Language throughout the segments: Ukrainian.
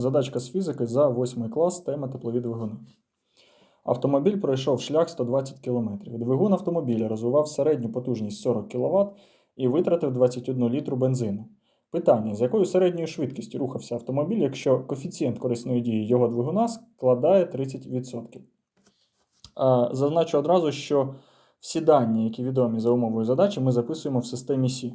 Задачка з фізики за 8 клас, тема теплові двигуни. Автомобіль пройшов шлях 120 км. Двигун автомобіля розвивав середню потужність 40 кВт і витратив 21 літру бензину. Питання: з якою середньою швидкістю рухався автомобіль, якщо коефіцієнт корисної дії його двигуна складає 30%? Зазначу одразу, що всі дані, які відомі за умовою задачі, ми записуємо в системі Сі.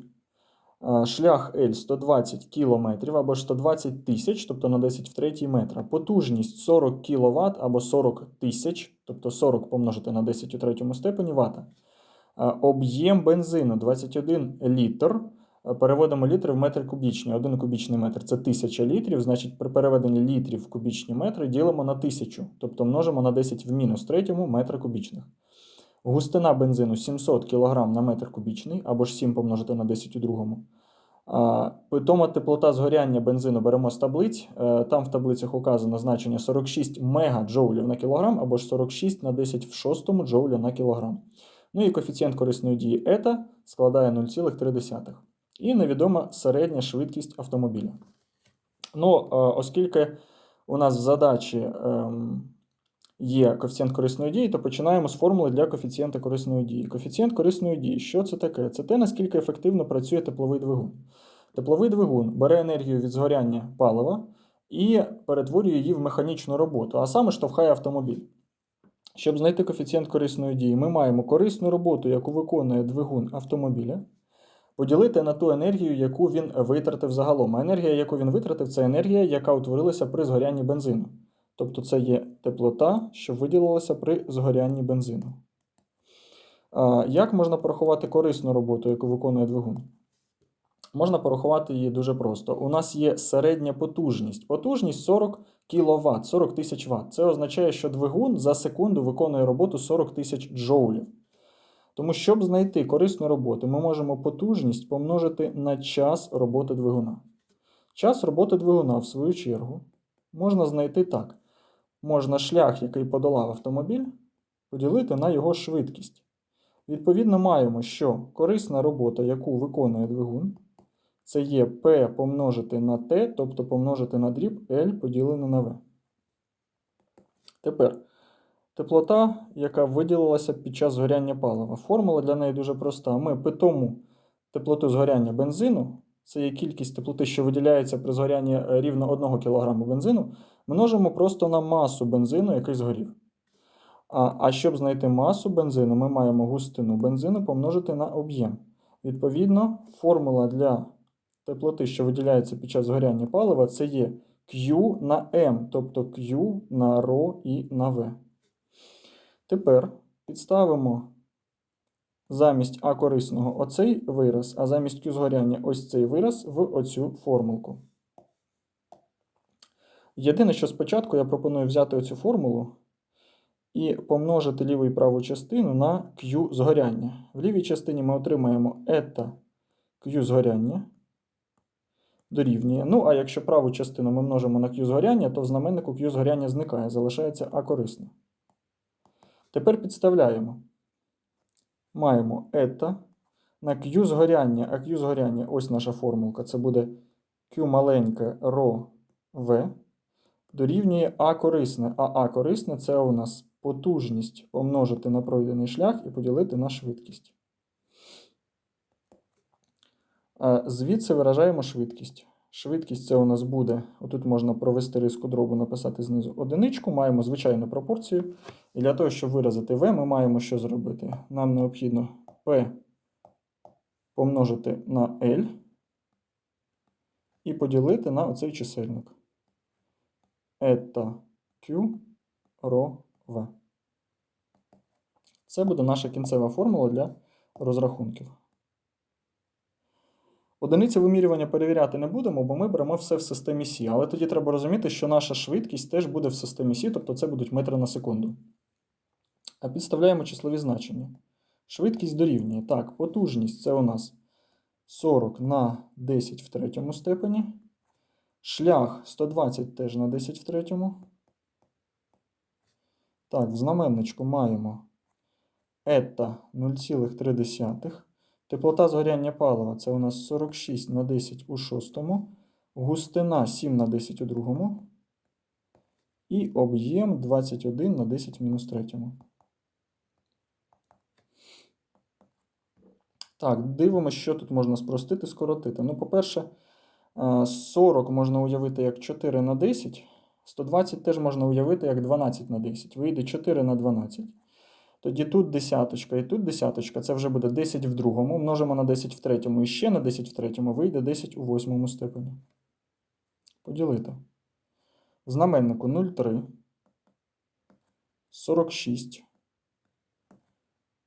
А, Шлях L 120 км або 120 тисяч, тобто на 10 в 3 метра. Потужність 40 кВт або 40 тисяч, тобто 40 помножити на 10 у третьому степені вата. Об'єм бензину 21 літр. А, Переводимо літри в метр кубічні. 1 кубічний метр це 1000 літрів. Значить, при переведенні літрів в кубічні метри ділимо на 1000, тобто множимо на 10 в мінус третьому метра кубічних. Густина бензину 700 кг на метр кубічний, або ж 7 помножити на 10 у другому. Питома теплота згоряння бензину беремо з таблиць. Е, Там в таблицях указано значення 46 мегаджоулів на кілограм, або ж 46 на 10 в 6 джоуля на кілограм. Ну і коефіцієнт корисної дії ета складає 0,3. І невідома середня швидкість автомобіля. Ну, оскільки у нас в задачі ем, є коефіцієнт корисної дії, то починаємо з формули для коефіцієнта корисної дії. Коефіцієнт корисної дії, що це таке? Це те, наскільки ефективно працює тепловий двигун. Тепловий двигун бере енергію від згоряння палива і перетворює її в механічну роботу, а саме штовхає автомобіль. Щоб знайти коефіцієнт корисної дії, ми маємо корисну роботу, яку виконує двигун автомобіля, поділити на ту енергію, яку він витратив загалом. А енергія, яку він витратив, це енергія, яка утворилася при згорянні бензину. Тобто це є теплота, що виділилася при згорянні бензину. Як можна порахувати корисну роботу, яку виконує двигун? Можна порахувати її дуже просто. У нас є середня потужність. Потужність 40 кВт, 40 тисяч Вт. Це означає, що двигун за секунду виконує роботу 40 тисяч джоулів. Тому, щоб знайти корисну роботу, ми можемо потужність помножити на час роботи двигуна. Час роботи двигуна, в свою чергу, можна знайти так. Можна шлях, який подолав автомобіль, поділити на його швидкість. Відповідно, маємо, що корисна робота, яку виконує двигун, це є P помножити на T, тобто помножити на дріб L поділене на V. Тепер теплота, яка виділилася під час згоряння палива. Формула для неї дуже проста. Ми питому теплоту згоряння бензину, це є кількість теплоти, що виділяється при згорянні рівно 1 кг бензину, множимо просто на масу бензину, який згорів. А, а щоб знайти масу бензину, ми маємо густину бензину помножити на об'єм. Відповідно, формула для теплоти, що виділяється під час згоряння палива, це є Q на M, тобто Q на ρ і на V. Тепер підставимо замість А корисного оцей вираз, а замість Q згоряння ось цей вираз в оцю формулку. Єдине, що спочатку я пропоную взяти оцю формулу і помножити ліву і праву частину на Q згоряння. В лівій частині ми отримаємо ета Q згоряння дорівнює. Ну, а якщо праву частину ми множимо на Q згоряння, то в знаменнику Q згоряння зникає, залишається А корисне. Тепер підставляємо. Маємо ета на Q згоряння, а Q згоряння, ось наша формулка, це буде Q маленьке ρ В дорівнює А корисне. А А корисне це у нас потужність помножити на пройдений шлях і поділити на швидкість. Звідси виражаємо швидкість. Швидкість це у нас буде, отут можна провести риску дробу, написати знизу одиничку, маємо звичайну пропорцію. І для того, щоб виразити V, ми маємо що зробити? Нам необхідно P помножити на L і поділити на оцей чисельник. Eta Q ρ V. Це буде наша кінцева формула для розрахунків. Одиниці вимірювання перевіряти не будемо, бо ми беремо все в системі Сі. Але тоді треба розуміти, що наша швидкість теж буде в системі Сі, тобто це будуть метри на секунду. А підставляємо числові значення. Швидкість дорівнює. Так, потужність це у нас 40 на 10 в третьому степені. Шлях 120 теж на 10 в третьому. Так, в знаменничку маємо ета 0,3. Теплота згоряння палива це у нас 46 на 10 у шостому. Густина 7 на 10 у другому. І об'єм 21 на 10 мінус третьому. Так, дивимося, що тут можна спростити, скоротити. Ну, по-перше, 40 можна уявити як 4 на 10. 120 теж можна уявити як 12 на 10. Вийде 4 на 12. Тоді тут десяточка і тут десяточка. Це вже буде 10 в другому. Множимо на 10 в третьому і ще на 10 в третьому. Вийде 10 у восьмому степені. Поділити. Знаменнику 0,3. 46.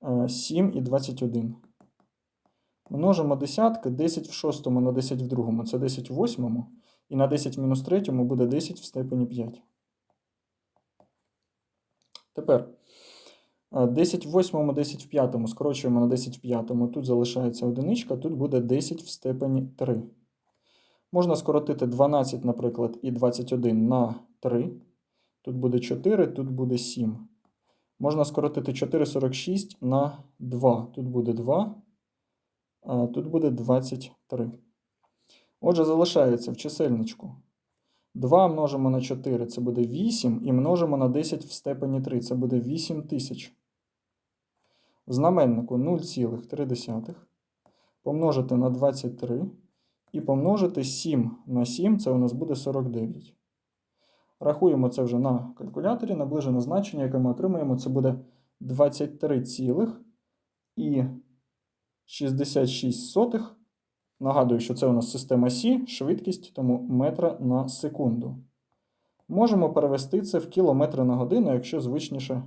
е, 7 і 21. Множимо десятки, 10 в шостому на 10 в другому. Це 10 в восьмому. І на 10 в мінус третьому буде 10 в степені 5. Тепер е, 10 в восьмому, 10 в п'ятому. Скорочуємо на 10 в п'ятому. Тут залишається одиничка, тут буде 10 в степені 3. Можна скоротити 12, наприклад, і 21 на 3. Тут буде 4, тут буде 7. Можна скоротити 4,46 на 2. Тут буде 2, тут буде 23. Отже, залишається в чисельничку. 2 множимо на 4, це буде 8, і множимо на 10 в степені 3, це буде 8 тисяч. В знаменнику 0,3 помножити на 23 і помножити 7 на 7, це у нас буде 49. Рахуємо це вже на калькуляторі, наближене значення, яке ми отримаємо, це буде 23 цілих і 66 сотих. Нагадую, що це у нас система Сі, швидкість, тому метра на секунду. Можемо перевести це в кілометри на годину, якщо звичніше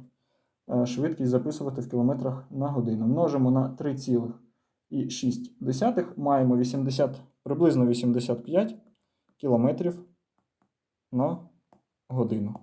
е, швидкість записувати в кілометрах на годину. Множимо на 3,6. Маємо 80, приблизно 85 кілометрів на годину.